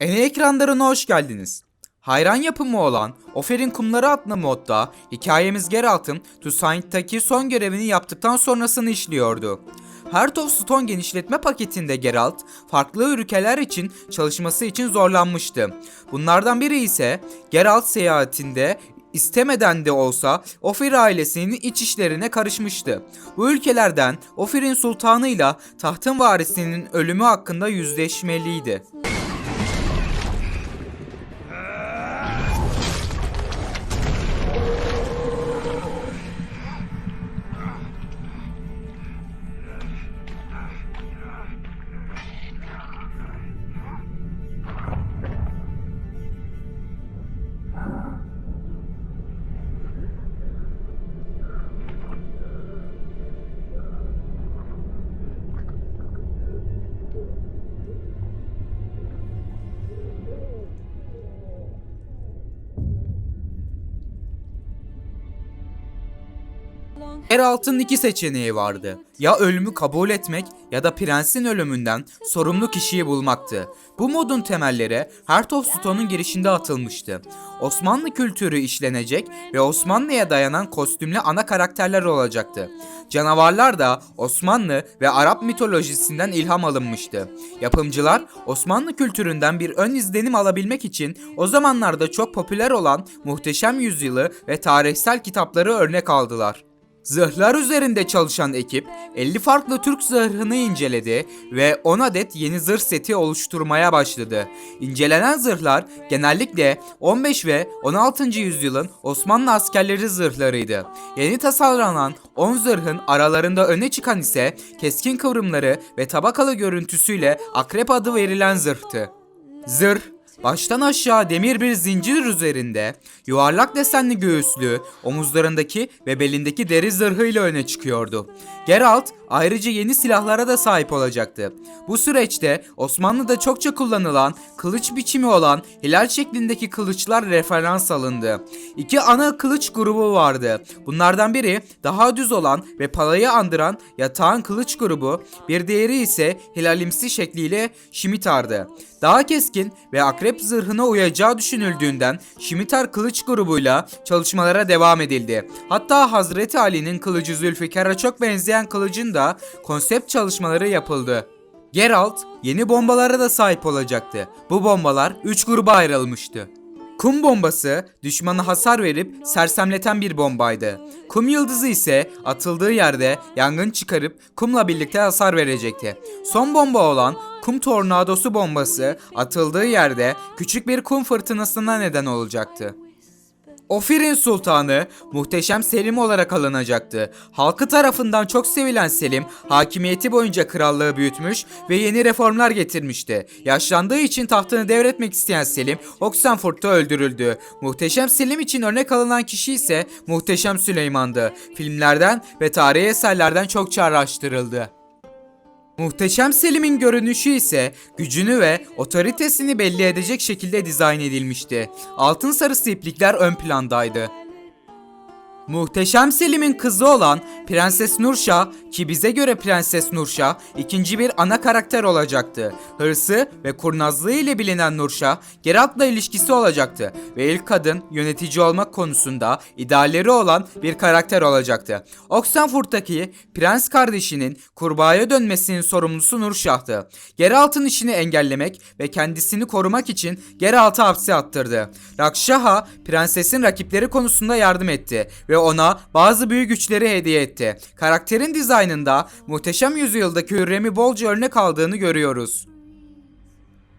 Ene ekranlarına hoş geldiniz. Hayran yapımı olan Ofer'in Kumları adlı modda hikayemiz Geralt'ın Toussaint'taki son görevini yaptıktan sonrasını işliyordu. Heart of Stone genişletme paketinde Geralt, farklı ülkeler için çalışması için zorlanmıştı. Bunlardan biri ise Geralt seyahatinde istemeden de olsa Ofir ailesinin iç işlerine karışmıştı. Bu ülkelerden Ofir'in sultanıyla tahtın varisinin ölümü hakkında yüzleşmeliydi. Geralt'ın iki seçeneği vardı. Ya ölümü kabul etmek ya da prensin ölümünden sorumlu kişiyi bulmaktı. Bu modun temelleri Heart of Stone'un girişinde atılmıştı. Osmanlı kültürü işlenecek ve Osmanlı'ya dayanan kostümlü ana karakterler olacaktı. Canavarlar da Osmanlı ve Arap mitolojisinden ilham alınmıştı. Yapımcılar Osmanlı kültüründen bir ön izlenim alabilmek için o zamanlarda çok popüler olan Muhteşem Yüzyılı ve tarihsel kitapları örnek aldılar. Zırhlar üzerinde çalışan ekip 50 farklı Türk zırhını inceledi ve 10 adet yeni zırh seti oluşturmaya başladı. İncelenen zırhlar genellikle 15 ve 16. yüzyılın Osmanlı askerleri zırhlarıydı. Yeni tasarlanan 10 zırhın aralarında öne çıkan ise keskin kıvrımları ve tabakalı görüntüsüyle akrep adı verilen zırhtı. Zırh Baştan aşağı demir bir zincir üzerinde yuvarlak desenli göğüslü, omuzlarındaki ve belindeki deri zırhıyla öne çıkıyordu. Geralt ayrıca yeni silahlara da sahip olacaktı. Bu süreçte Osmanlı'da çokça kullanılan kılıç biçimi olan hilal şeklindeki kılıçlar referans alındı. İki ana kılıç grubu vardı. Bunlardan biri daha düz olan ve palayı andıran yatağın kılıç grubu, bir diğeri ise hilalimsi şekliyle şimitardı. Daha keskin ve akrep zırhına uyacağı düşünüldüğünden Şimitar kılıç grubuyla çalışmalara devam edildi. Hatta Hazreti Ali'nin kılıcı Zülfikar'a çok benzeyen kılıcın da konsept çalışmaları yapıldı. Geralt yeni bombalara da sahip olacaktı. Bu bombalar 3 gruba ayrılmıştı. Kum bombası düşmana hasar verip sersemleten bir bombaydı. Kum yıldızı ise atıldığı yerde yangın çıkarıp kumla birlikte hasar verecekti. Son bomba olan kum tornadosu bombası atıldığı yerde küçük bir kum fırtınasına neden olacaktı. Ofir'in sultanı muhteşem Selim olarak alınacaktı. Halkı tarafından çok sevilen Selim hakimiyeti boyunca krallığı büyütmüş ve yeni reformlar getirmişti. Yaşlandığı için tahtını devretmek isteyen Selim Oxenford'da öldürüldü. Muhteşem Selim için örnek alınan kişi ise Muhteşem Süleyman'dı. Filmlerden ve tarihi eserlerden çokça araştırıldı. Muhteşem Selim'in görünüşü ise gücünü ve otoritesini belli edecek şekilde dizayn edilmişti. Altın sarısı iplikler ön plandaydı. Muhteşem Selim'in kızı olan Prenses Nurşah ki bize göre Prenses Nurşah ikinci bir ana karakter olacaktı. Hırsı ve kurnazlığı ile bilinen Nurşah Geralt'la ilişkisi olacaktı ve ilk kadın yönetici olmak konusunda idealleri olan bir karakter olacaktı. Oxenford'daki prens kardeşinin kurbağaya dönmesinin sorumlusu Nurşah'tı. Geralt'ın işini engellemek ve kendisini korumak için Geralt'ı hapse attırdı. Rakşaha prensesin rakipleri konusunda yardım etti ve ona bazı büyük güçleri hediye etti. Karakterin dizaynında muhteşem yüzyıldaki Hürrem'i bolca örnek aldığını görüyoruz.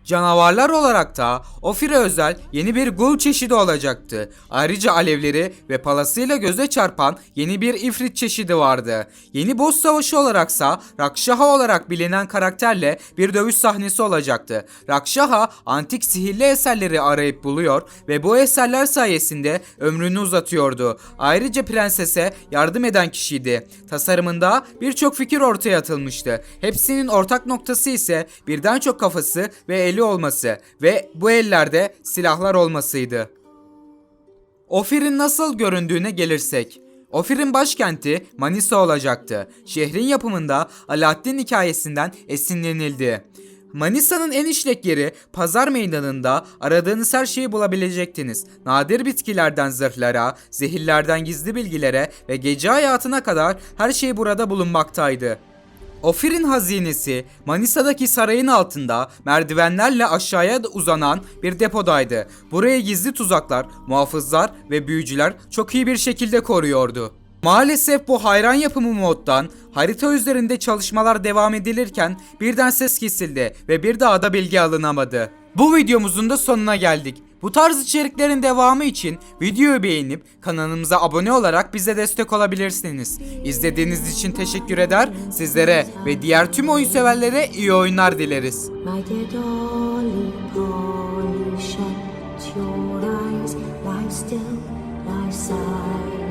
Canavarlar olarak da Ofir'e özel yeni bir gul çeşidi olacaktı. Ayrıca alevleri ve palasıyla göze çarpan yeni bir ifrit çeşidi vardı. Yeni boss savaşı olaraksa Rakşaha olarak bilinen karakterle bir dövüş sahnesi olacaktı. Rakşaha antik sihirli eserleri arayıp buluyor ve bu eserler sayesinde ömrünü uzatıyordu. Ayrıca prensese yardım eden kişiydi. Tasarımında birçok fikir ortaya atılmıştı. Hepsinin ortak noktası ise birden çok kafası ve eli olması ve bu ellerde silahlar olmasıydı. Ofir'in nasıl göründüğüne gelirsek. Ofir'in başkenti Manisa olacaktı. Şehrin yapımında Alaaddin hikayesinden esinlenildi. Manisa'nın en işlek yeri pazar meydanında aradığınız her şeyi bulabilecektiniz. Nadir bitkilerden zırhlara, zehirlerden gizli bilgilere ve gece hayatına kadar her şey burada bulunmaktaydı. Ofir'in hazinesi Manisa'daki sarayın altında merdivenlerle aşağıya uzanan bir depodaydı. Burayı gizli tuzaklar, muhafızlar ve büyücüler çok iyi bir şekilde koruyordu. Maalesef bu hayran yapımı moddan harita üzerinde çalışmalar devam edilirken birden ses kesildi ve bir daha da bilgi alınamadı. Bu videomuzun da sonuna geldik. Bu tarz içeriklerin devamı için videoyu beğenip kanalımıza abone olarak bize destek olabilirsiniz. İzlediğiniz için teşekkür eder. Sizlere ve diğer tüm oyun severlere iyi oyunlar dileriz. Still, lie silent,